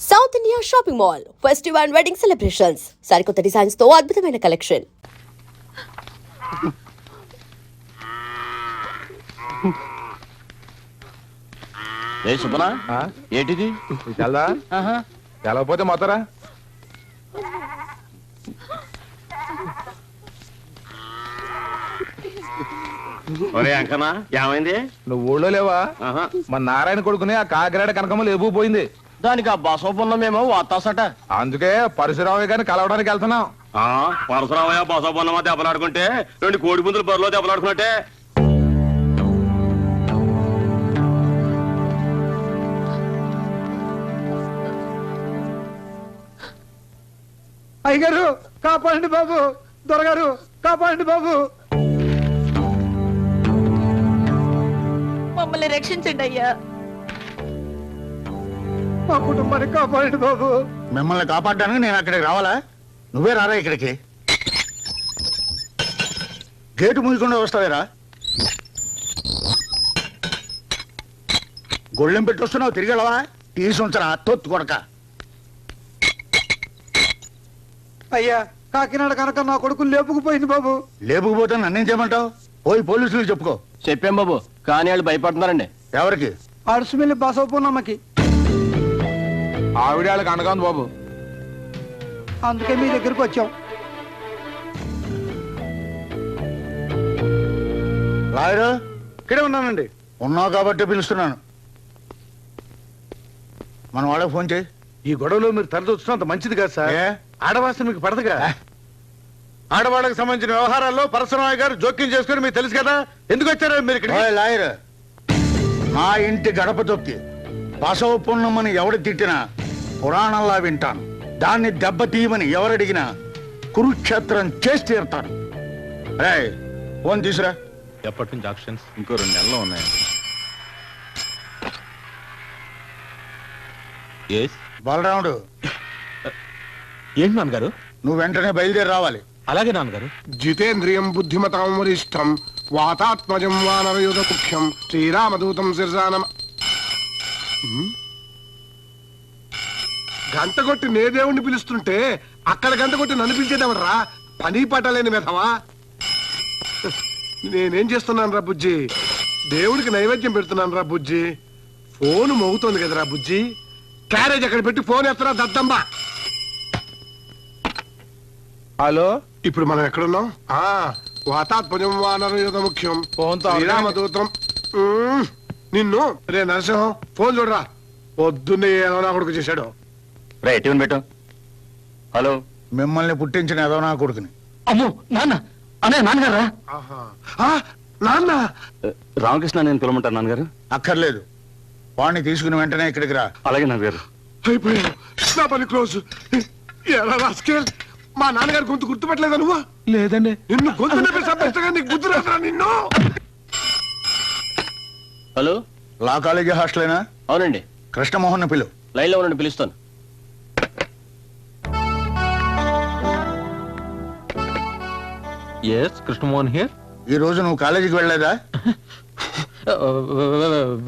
South India shopping mall festive and wedding celebrations సరికొత్త డిజైన్స్తో అద్భుతమైన కలెక్షన్? ఏంటిది? తెల్దా తెలవకపోతే మొత్తరా? ఒరే అంకనా ఏమైంది? నువ్వు ఊళ్ళో లేవా? ఆహా. మన నారాయణ కొడుకుని ఆ కాకినాడ కనకమ్మ లేపు పోయింది. దానికి ఆ బసోపన్నమేమో వాతాసట అందుకే పరశురామయ్య గారిని కలవడానికి వెళ్తున్నాం. ఆ పరశురామయ్య బసోపన్నమా దెబ్బలాడుకుంటే రెండు కోడి పుంజులు బరిలో దెబ్బలాడుకున్నట్టే. అయ్యగారు కాపాడండి బాబు. దొరగారు కాపాడండి బాబు. మమ్మల్ని రక్షించండి అయ్యా. మా కుటుంబాన్ని కాపాడండి బాబు. మిమ్మల్ని కాపాడడానికి నేను అక్కడికి రావాలా? నువ్వే రారా ఇక్కడికి? గేటు మూయకుండా వస్తావేరా? గొళ్ళెం పెట్టి వస్తున్నావు తిరిగి వెళ్ళవా? తీసి ఉంచరా తొత్తు కొడక. అయ్యా కాకినాడ కనుక నా కొడుకు లేపుకుపోయింది బాబు. లేపుకుపోతే నన్నేం చేయమంటావు? పోయి పోలీసులు చెప్పుకో. చెప్పాం బాబు కానీ వాళ్ళు భయపడుతున్నారండి. ఎవరికి? అడుసుమెల్లి బసవపూర్ణమ్మకి. ఆవిడ వాళ్ళకి అనగా ఉంది బాబు. అందుకే మీ దగ్గరికి వచ్చాం. రాయరు ఇక్కడే ఉన్నానండి. ఉన్నావు కాబట్టి పిలుస్తున్నాను. మన వాళ్ళకి ఫోన్ చేయి. ఈ గొడవలో మీరు తరచొచ్చినంత మంచిది కాదు సార్. ఏ? ఆడవాసన మీకు పడదుగా? ఆడవాళ్ళకి సంబంధించిన వ్యవహారాల్లో పరశురామయ్య గారు జోక్యం చేసుకుని మీకు తెలుసు కదా? ఎందుకు వచ్చారో మీరు ఇక్కడ ఓయ్ లాయర్. నా ఇంటి గడప తొక్కి బసవ పున్నమ్మని ఎవడు తిట్టినా పురాణంలా వింటాను. దాన్ని దెబ్బతీయమని ఎవరడిగినా కురుక్షేత్రం చేసి తీరుతాను. రే ఫోన్ తీసురా. ఎప్పటి నుంచి ఆక్షన్స్? ఇంకో రెండు నెలలు ఉన్నాయండి బలరాముడు ఏంటి నాన్నగారు? నువ్వు వెంటనే బయలుదేరి రావాలి. అలాగే నాన్నగారు. జితేంద్రియం బుద్ధిమతాం వరిష్టం వాతాత్మజం వానరయుధ ముఖ్యం శ్రీరామదూతం శిర్జానమ గంట కొట్టి నే దేవుణ్ణి పిలుస్తుంటే అక్కడ గంట కొట్టి నన్ను పిలిచేదేమరా పని పట్టలేని మెధవా? నేనేం చేస్తున్నాను రా బుజ్జి? దేవుడికి నైవేద్యం పెడుతున్నాను రా బుజ్జి. ఫోన్ మోగుతోంది కదరా బుజ్జి. క్యారేజ్ అక్కడ పెట్టి ఫోన్ ఎత్తరా దద్దమ్మా? హలో? ఇప్పుడు మనం ఎక్కడున్నాం? వాతాత్మజం వానరయుధ ముఖ్యం. శ్రీరామదూతం. నిన్ను రే నరసింహం ఫోన్ చూడరా. పొద్దున్నే ఏమన్నా కొడుకు చేశాడు. రే ట్యూన్ పెట్టు. హలో. మిమ్మల్ని పుట్టించిన ఏదో నా కొడుకుని. అమ్మో నాన్న. అనే నాన్నగారా? ఆహా. ఆ, నాన్న. రామకృష్ణ నేను పిలవమంటాను నాన్నగారు? అక్కర్లేదు. వాడిని తీసుకుని వెంటనే ఇక్కడికి రా. అలాగే నాన్నగారు. అయిపోయాను. నా పని క్లోజ్. ఎలా రాసుకెల్ మా నాన్నగారి గొంతు గుర్తుపట్టలేదా నువ్వు? లేదండి. నిన్ను గొంతు నొప్పి నీకు రాదురా నిన్ను. హలో. లా కాలేజీ హాస్టలేనా? అవునండి. కృష్ణమోహన్ పిలు. లైన్లో ఉండండి పిలుస్తాను. ఎస్ కృష్ణమోహన్ హియర్ ఈ రోజు నువ్వు కాలేజీకి వెళ్ళలేదా?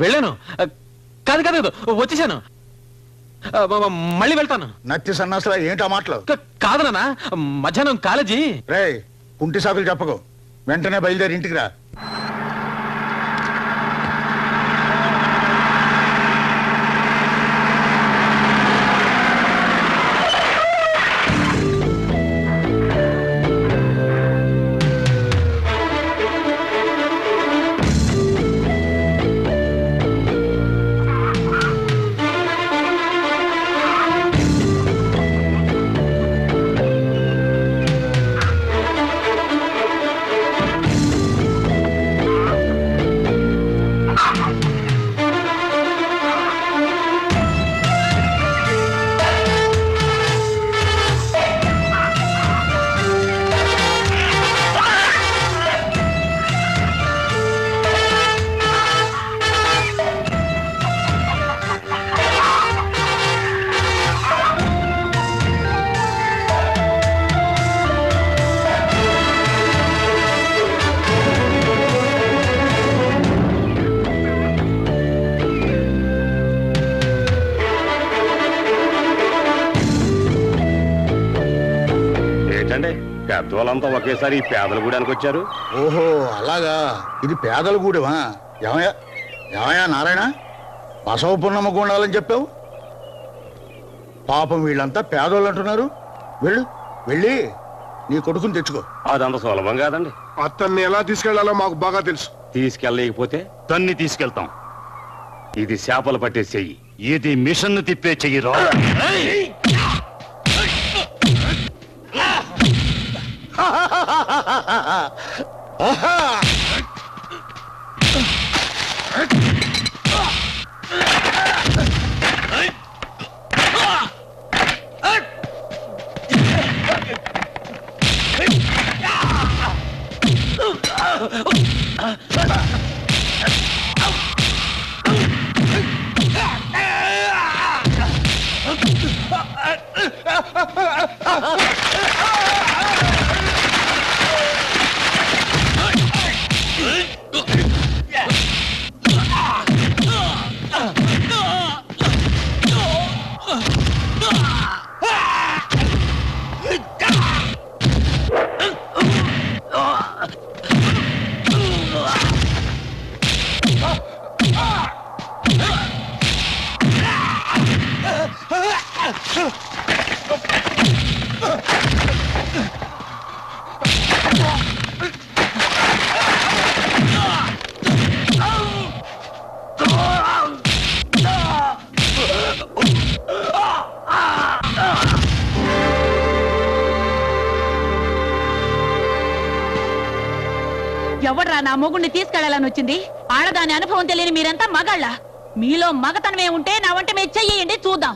వెళ్ళాను. కాదు కాదు వచ్చేసాను. మళ్ళీ వెళ్తాను. నత్తి సన్నాసులా ఏంటా మాటలు? కాదు నాన్న మధ్యాహ్నం కాలేజీ. రే కుంటి సాకులు చెప్పకు. వెంటనే బయలుదేరి ఇంటికి రా. పెద్దవాళ్ళంతా ఒకేసారి ఈ పేదల గుడానికి వచ్చారు? ఓహో అలాగా. ఇది పేదల గూడెమా? ఏమయ్యా? ఏమయ్యా నారాయణ? బసవ పున్నమ్మ గుండాలని చెప్పావు? పాపం వీళ్ళంతా పేదోళ్ళు అంటున్నారు. వెళ్ళు వెళ్ళి నీ కొడుకుని తెచ్చుకో. అదంత సులభం కాదండి. అతన్ని ఎలా తీసుకెళ్ళాలో మాకు బాగా తెలుసు. తీసుకెళ్ళలేకపోతే తన్ని తీసుకెళ్తాం. ఇది చేపలు పట్టే చెయ్యి ఇది మిషన్ తిప్పే చెయ్యి రా ఆహా ఎవడ్రా నా మొగుణ్ణి తీసుకెళ్ళాలని వచ్చింది? ఆడదాని అనుభవం తెలియని మీరంతా మగాళ్ళ. మీలో మగతనమే ఉంటే నా వంట మీద చెయ్యండి చూద్దాం.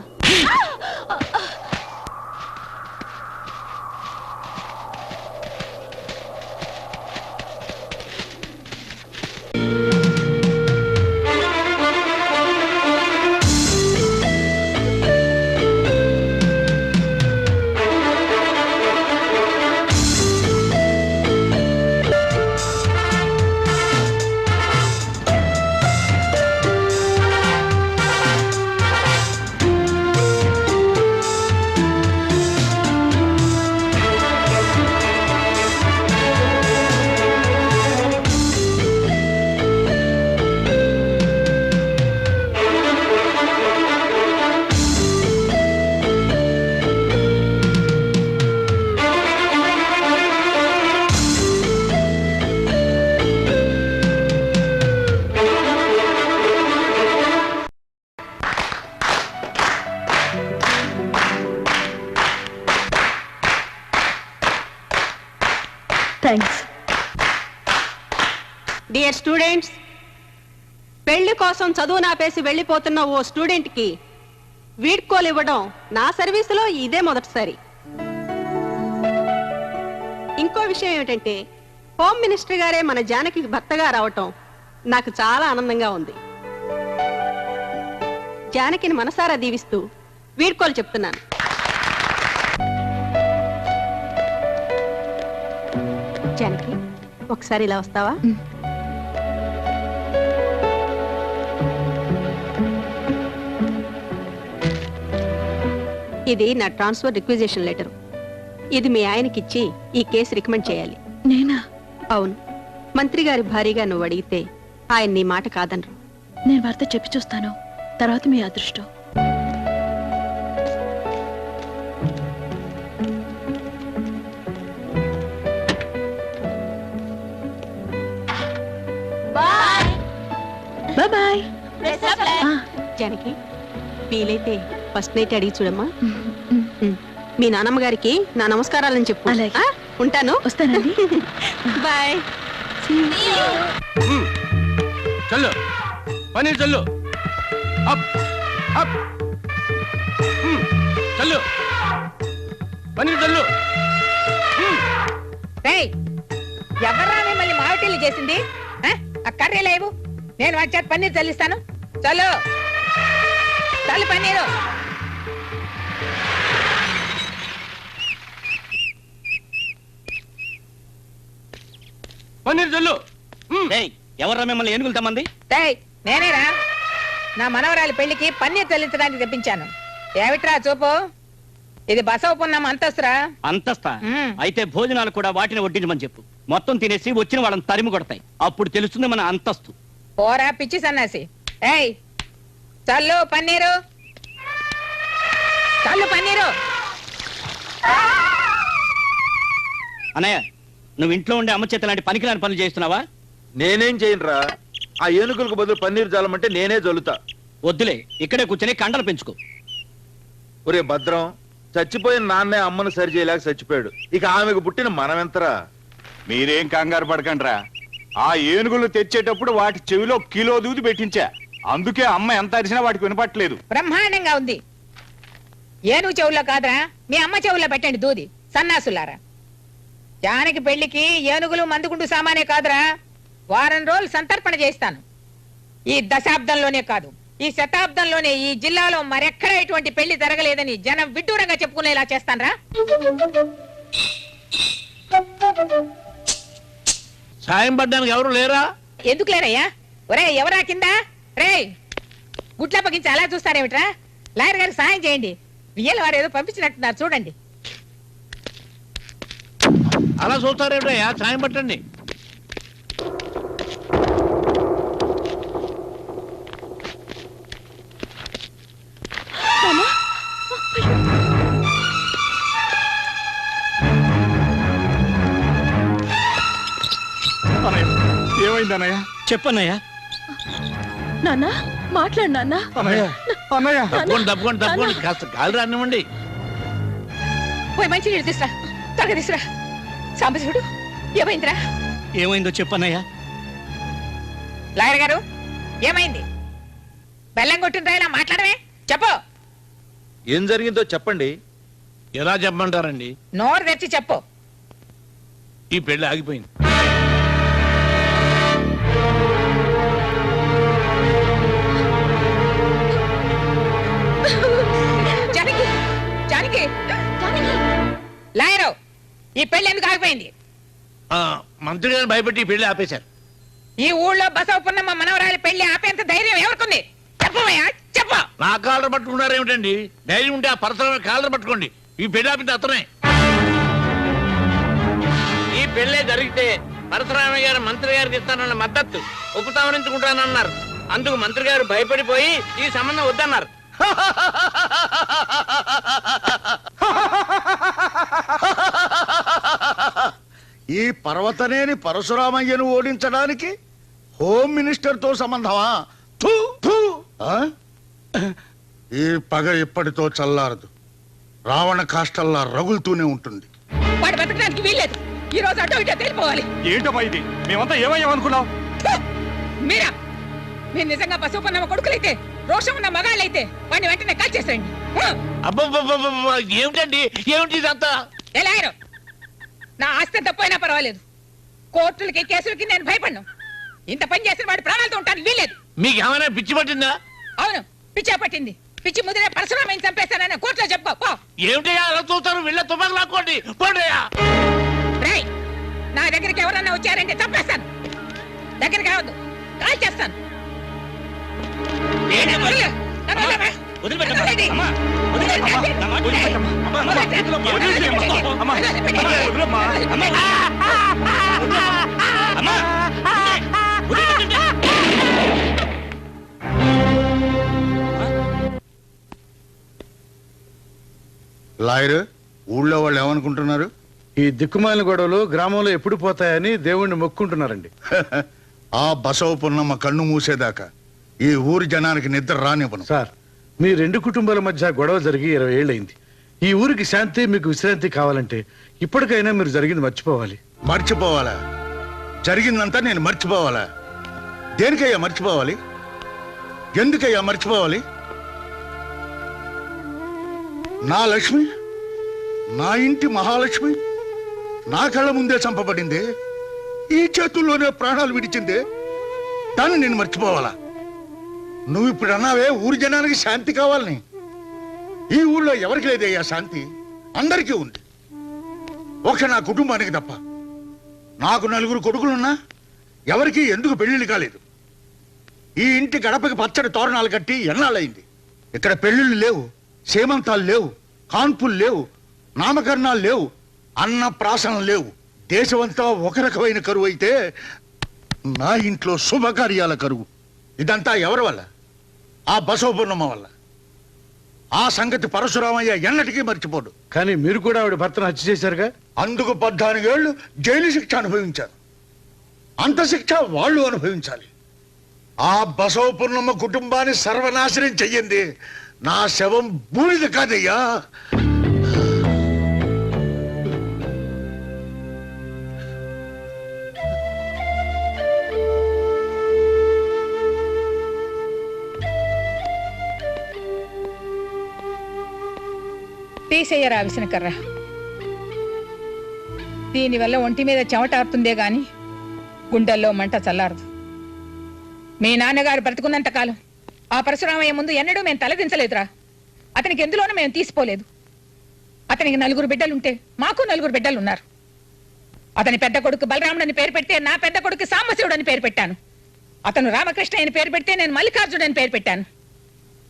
థ్యాంక్స్ డియర్ స్టూడెంట్స్ పెళ్ళి కోసం చదువు నాపేసి వెళ్ళిపోతున్న ఓ స్టూడెంట్కి వీడ్కోలు ఇవ్వడం నా సర్వీసులో ఇదే మొదటిసారి. ఇంకో విషయం ఏమిటంటే హోమ్ మినిస్టర్ గారే మన జానకి భర్తగా రావటం నాకు చాలా ఆనందంగా ఉంది. జానకిని మనసారా దీవిస్తూ వీడ్కోలు చెప్తున్నాను. జానకి ఒకసారి ఇలా వస్తావా? ఇది నా ట్రాన్స్ఫర్ రిక్విజేషన్ లెటర్. ఇది మీ ఆయనకిచ్చి ఈ కేసు రికమెండ్ చేయాలి. నేనా? అవును. మంత్రి గారి భారీగా నువ్వు అడిగితే ఆయన నీ మాట కాదనరు. నేను వార్త చెప్పి చూస్తాను. తర్వాత మీ అదృష్టం. బాయ్ జానకి వీలైతే ఫస్ట్ నైట్ అడిగి చూడమ్మా. మీ నాన్నమ్మ గారికి నా నమస్కారాలని చెప్పు? ఉంటాను. వస్తానండి. బాయ్ చల్లు. పన్నీర్ చల్లు. Up up. చల్లు. పన్నీర్ చల్లు. ఎవర్రా మిమ్మల్ని మావిటీలు చేసింది? ఆ కర్రీ లేవు నేను వచ్చాక పన్నీర్ చల్లిస్తాను. చల్లు. చల్లు పన్నీరు. పన్నీర్ చల్లు. ఎవర్రా మిమ్మల్ని ఏనుగులు తమ్మంది? నేనేరా? నా మనవరాలి పెళ్ళికి పన్నీర్ చల్లించడానికి తెప్పించాను. ఏమిట్రా చూపు? ఇది బసవ పున్నం అంతస్తురా? అంతస్తా. అయితే భోజనాలు కూడా వాటిని వడ్డించమని చెప్పు. మొత్తం తినేసి వచ్చిన వాళ్ళని తరిమి కొడతాయి. అప్పుడు తెలుస్తుంది మన అంతస్తు. పోరా పిచ్చి సన్నాసి. ఏయ్ చల్లు పన్నీరు. చల్లు పన్నీరు. అన్నయ్య నువ్వు ఇంట్లో ఉండే అమ్మ చేత లాంటి పనికిరాని పనులు చేస్తున్నావా? నేనేం చేయనురా. ఆ ఏనుగులకు బదులు పన్నీరు జల్లమంటే నేనే జల్లుతా. వద్దులే ఇక్కడే కూర్చొని కండలు పెంచుకో. ఒరే భద్రం చచ్చిపోయిన నాన్నే అమ్మను సరి చేయలేక చచ్చిపోయాడు. ఇక ఆమెకు పుట్టిన మనమెంతరా? మీరేం కంగారు పడకండ్రా. ఆ ఏనుగులు తెచ్చేటప్పుడు వాటి చెవిలో కిలో దూది పెట్టించా. అందుకే అమ్మ ఎంత అరిచినా వాటికి వినపట్లేదు బ్రహ్మాండంగా ఉంది. ఏనుగు చెవుల్లో కాదురా మీ అమ్మ చెవుల్లో పెట్టండి దూది సన్నాసులారా. జానకి పెళ్ళికి ఏనుగులు మందుగుండు సామానే కాదురా వారం రోజులు సంతర్పణ చేస్తాను. ఈ దశాబ్దంలోనే కాదు ఈ శతాబ్దంలోనే ఈ జిల్లాలో మరెక్కడ ఇటువంటి పెళ్ళి జరగలేదని జనం విడ్డూరంగా చెప్పుకునేలా చేస్తానరా. సాయం పడ్డానికి ఎవరు లేరా? ఎందుకు లేరయ్యా? ఒరే ఎవరా కింద? రే గుట్ల పగించి అలా చూస్తారేమిట్రా? లాయర్ గారికి సాయం చేయండి. వియ్యల వారు ఏదో పంపించినట్టున్నారు చూడండి. అలా చూస్తారేమిటయ్యా? సాయం పట్టండి. అన్నయ్య? చెప్పన్నయ్య. నాన్న మాట్లాడు నాన్న. అన్నయ్య అన్నయ్య. తప్పకుండా తప్పకుండా తప్పకుండా. కాస్త గాలి రానివ్వండి. పోయి మంచి నీళ్ళు తీసురా. త్వరగా తీసురా. సాంబశివుడు ఏమైందిరా? ఏమైందో చెప్పన్నయ్య. లాయర్ గారు ఏమైంది? బెల్లం కొట్టిన ఇలా మాట్లాడమే? చెప్పు. ఏం జరిగిందో చెప్పండి. ఎలా చెప్పమంటారండి? నోరు తెచ్చి చెప్పు. ఈ పెళ్ళి ఆగిపోయింది. ఈ పెళ్ళి ఎందుకు ఆగిపోయింది? ఆ, మంత్రి గారిని భయపెట్టి ఈ పెళ్ళి ఆపేశారు. ఈ ఊళ్ళో బసవ పున్నమ్మ మనవరాలి పెళ్ళి ఆపేంత ధైర్యం ఎవరికుంది? చెప్పవయ్యా చెప్పు. నా కాళ్ళ పట్టుకున్నారు ఏమిటండి? ధైర్యం ఉంటే ఆ పరసరమైన కాళ్ళ పట్టుకోండి. ఈ పెళ్ళి ఆపింది అతనే. ఈ పెళ్ళే జరిగితే పరశురామయ్య గారు మంత్రి గారికి ఇస్తానన్న మద్దతు ఉపసంహరించుకుంటానన్నారు. అందుకు మంత్రి గారు భయపడిపోయి ఈ సంబంధం వద్దన్నారు. ఈ పర్వతనేని పరశురామయ్యను ఓడించడానికి హోమ్ మినిస్టర్తో సంబంధమా? థూ, థూ. ఆ? ఈ పగ ఇప్పటితో చల్లారదు. రావణ కాష్టల్లా రగులుతూనే ఉంటుంది. వాడు బతకడానికి వీల్లేదు. ఈ రోజు అటో ఇటో తెలిపోవాలి. ఏంటమ్మా ఇది? మేమంతా ఏమయ్యామనుకున్నాం? మీరా! మీరు నిజంగా కొడుకులైతే రోషం ఉన్న మగాళ్ళైతే వాడిని వెంటనే కాల్ చేసేయండి అబ్బబ్బబ్బబ్బబ్బ, ఏమిటండి? ఏమిటి ఇదంతా? ఎలాగరు నా ఆస్తి తప్పైనా పర్వాలేదు. కోర్టులకి కేసులకి నేను భయపడ్ను. ఇంత పని చేసిన వాడి ప్రాణాలతో ఉంటాను వీల్లేదు. మీకు ఏమైనా పిచ్చి పట్టిందా? అవును పిచ్చా పట్టింది. పిచ్చి ముదిరే పరశురామని చంపేస్తానని కోర్టులో చెప్పుకో పో. ఏమిటయ్యా అలా చూస్తారు? వీళ్ళ తుపాకు లాక్కోండి. పోండియా రేయ్ నా దగ్గరికి ఎవరన్నా వచ్చారంటే చంపేస్తాను. దగ్గరికి రావద్దు. కాల్ చేస్తాను? వదిలిపెట్టమ్మా. లాయర్ ఊళ్ళో వాళ్ళు ఏమనుకుంటున్నారు? ఈ దిక్కుమాలిన గొడవలు గ్రామంలో ఎప్పుడు పోతాయని దేవుణ్ణి మొక్కుంటున్నారండి. ఆ బసవ పున్నమ్మ కన్ను మూసేదాకా ఈ ఊరి జనానికి నిద్ర రానివ్వను. సార్ మీ రెండు కుటుంబాల మధ్య గొడవ జరిగి ఇరవై ఏళ్ళైంది ఈ ఊరికి శాంతి మీకు విశ్రాంతి కావాలంటే ఇప్పటికైనా మీరు జరిగింది మర్చిపోవాలి. మర్చిపోవాలా? జరిగిందంతా నేను మర్చిపోవాలా? దేనికయ్యా మర్చిపోవాలి? ఎందుకయ్యా మర్చిపోవాలి? నా లక్ష్మి? నా ఇంటి మహాలక్ష్మి? నా కళ్ళ ముందే చంపబడింది? ఈ చేతుల్లోనే ప్రాణాలు విడిచిందే? దాన్ని నేను మర్చిపోవాలా? నువ్వు ఇప్పుడు అన్నావే ఊరి జనానికి శాంతి కావాలని. ఈ ఊళ్ళో ఎవరికి లేదయ్యా శాంతి? అందరికీ ఉంది. ఒక నా కుటుంబానికి తప్ప. నాకు నలుగురు కొడుకులున్నా ఎవరికి ఎందుకు పెళ్ళిళ్ళు కాలేదు? ఈ ఇంటి గడపకి పచ్చడి తోరణాలు కట్టి ఎన్నాళ్ళయింది? ఇక్కడ పెళ్ళిళ్ళు లేవు సేమంతాలు లేవు కాన్పులు లేవు నామకరణాలు లేవు అన్న ప్రాసనం లేవు. దేశమంతా ఒక రకమైన కరువు అయితే నా ఇంట్లో శుభకార్యాల కరువు. ఇదంతా ఎవరి వల్ల? ఆ బసవపూర్ణమ్మ వల్ల. ఆ సంగతి పరశురామయ్య ఎన్నటికీ మర్చిపోడు. కానీ మీరు కూడా ఆవిడ భర్తను హత్య చేశారుగా? అందుకు పద్నాలుగేళ్ళు జైలు శిక్ష అనుభవించారు. అంత శిక్ష వాళ్ళు అనుభవించాలి. ఆ బసవపూర్ణమ్మ కుటుంబాన్ని సర్వనాశనం చెయ్యింది నా శవం బూడిద కాదయ్యా. తీసేయరా విసనకర్ర దీనివల్ల ఒంటి మీద చెమటారుతుందే గాని గుండెల్లో మంట చల్లారదు. మీ నాన్నగారు బ్రతుకున్నంత కాలం ఆ పరశురామయ్య ముందు ఎన్నడూ మేము తలదించలేదురా. అతనికి ఎందులోనూ మేము తీసిపోలేదు. అతనికి నలుగురు బిడ్డలుంటే మాకు నలుగురు బిడ్డలు ఉన్నారు అతని పెద్ద కొడుకు బలరాముడని పేరు పెడితే నా పెద్ద కొడుకు సాంబశివుడని అని పేరు పెట్టాను. అతను రామకృష్ణ అని పేరు పెడితే నేను మల్లికార్జునని పేరు పెట్టాను.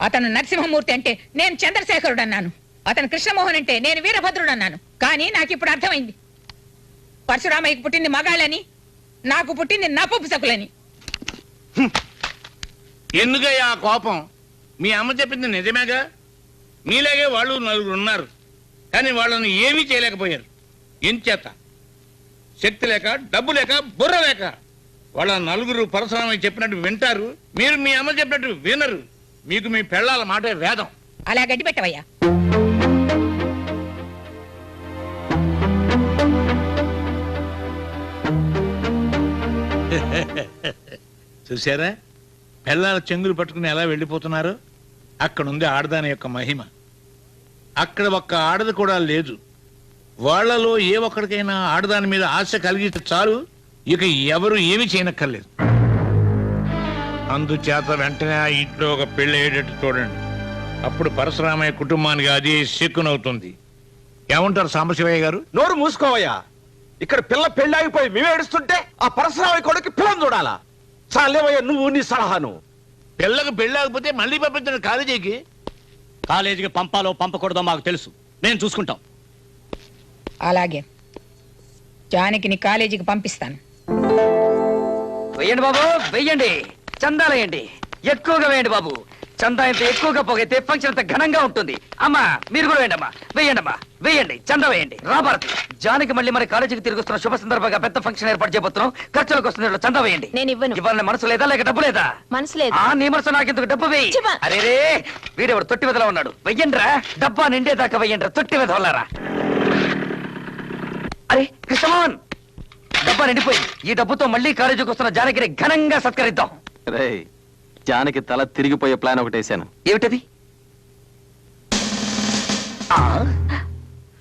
అతను నరసింహమూర్తి అంటే నేను చంద్రశేఖరుడు అన్నాను అతను కృష్ణమోహన్ అంటే నేను వీరభద్రుడు అన్నాను కానీ నాకు ఇప్పుడు అర్థమైంది. పరశురామయ్యకు పుట్టింది మగాళ్ళని నాకు పుట్టింది నపుంసకులని. ఎందుకయ్యా ఆ కోపం? మీ అమ్మ చెప్పింది నిజమేగా? మీలాగే వాళ్ళు నలుగురు ఉన్నారు. కానీ వాళ్ళని ఏమీ చేయలేకపోయారు. ఎంచేత. శక్తి లేక డబ్బు లేక బుర్ర లేక. వాళ్ళ నలుగురు పరశురామయ్య చెప్పినట్టు వింటారు. మీరు మీ అమ్మ చెప్పినట్టు వినరు. మీకు మీ పెళ్ళాల మాటే వేదం. అలా గడ్డి పెట్టవయ్యా చూసారా పిల్లల చెంగులు పట్టుకుని ఎలా వెళ్ళిపోతున్నారు? అక్కడ ఉంది ఆడదాని యొక్క మహిమ. అక్కడ ఒక్క ఆడది కూడా లేదు. వాళ్ళలో ఏ ఒక్కడికైనా ఆడదాని మీద ఆశ కలిగితే చాలు ఇక ఎవరు ఏమి చేయనక్కర్లేదు. అందుచేత వెంటనే ఆ ఇంట్లో ఒక పెళ్ళి అయ్యేటట్టు చూడండి. అప్పుడు పరశురామయ్య కుటుంబానికి అది శక్కునవుతుంది ఏమంటారు సాంబశివయ్య గారు? నోరు మూసుకోవయ్యా. ఇక్కడ పిల్ల పెళ్ళాగిపోయి మేము ఏడుస్తుంటే ఆ పరశురామయ్య కొడుకు పిల్లని చూడాలా? చాలేవయ్యా నువ్వు నీ సలహాను. పిల్లకు పెళ్ళాకపోతే మళ్ళీ పంపించండి కాలేజీకి. కాలేజీకి పంపాలో పంపకూడదో మాకు తెలుసు. నేను చూసుకుంటాం. అలాగే. జానకిని కాలేజీకి పంపిస్తాను. వెయ్యండి బాబు వెయ్యండి. చందాలేయండి ఎక్కువగా వేయండి బాబు. చందా ఇంత ఎక్కువగా పోగైతే ఫంక్షన్ అంత ఘనంగా ఉంటుంది. అమ్మా మీరు కూడా వేయండి అమ్మా వేయండి అమ్మా వేయండి చందా వేయండి. రా భారతి. జానకి మళ్ళీ మన కాలేజీకి తిరిగి వస్తున్న శుభ సందర్భంగా పెద్ద ఫంక్షన్ ఏర్పాటు చేయబోతున్నాం ఖర్చులకు వస్తుంది చందా వేయండి. నేను ఇవ్వను. ఇవ్వాలని మనసు లేదా లేక డబ్బు లేదా? మనసు లేదు? ఆ నీ మనసు నాకెందుకు డబ్బు వేయి? చివా. అరే రే వీడెవడు? తొట్టి వెదలా ఉన్నాడు. వెయ్యండిరా. డబ్బా నిండేదాకా వెయ్యండిరా. తొట్టి వెదవలారా అరే కృష్ణమోహన్! డబ్బా నిండిపోయింది. ఈ డబ్బుతో మళ్ళీ కాలేజీకి వస్తున్న జానకిని ఘనంగా సత్కరిద్దాం. రే జానకి తల తిరిగిపోయే ప్లాన్ ఒకటి వేసాను ఏమిటది? ఆ?